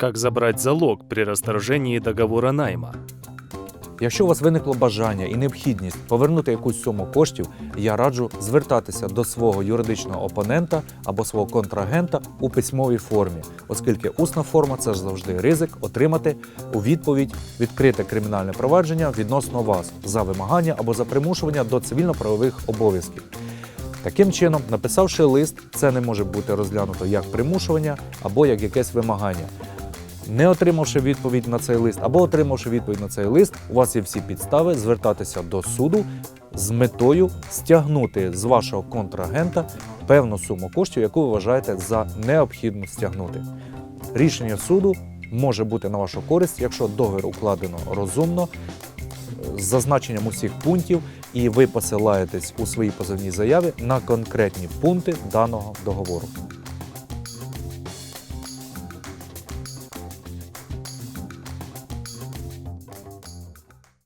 Как забрать залог при расторжении договора найма? Якщо у вас виникло бажання і необхідність повернути якусь суму коштів, я раджу звертатися до свого юридичного опонента або свого контрагента у письмовій формі, оскільки усна форма це ж завжди ризик отримати у відповідь відкрите кримінальне провадження відносно вас за вимагання або за примушування до цивільно-правових обов'язків. Таким чином, написавши лист, це не може бути розглянуто як примушування або як якесь вимагання. Не отримавши відповідь на цей лист або отримавши відповідь на цей лист, у вас є всі підстави звертатися до суду з метою стягнути з вашого контрагента певну суму коштів, яку ви вважаєте за необхідно стягнути. Рішення суду може бути на вашу користь, якщо договір укладено розумно, з зазначенням усіх пунктів, і ви посилаєтесь у своїй позовній заяві на конкретні пункти даного договору.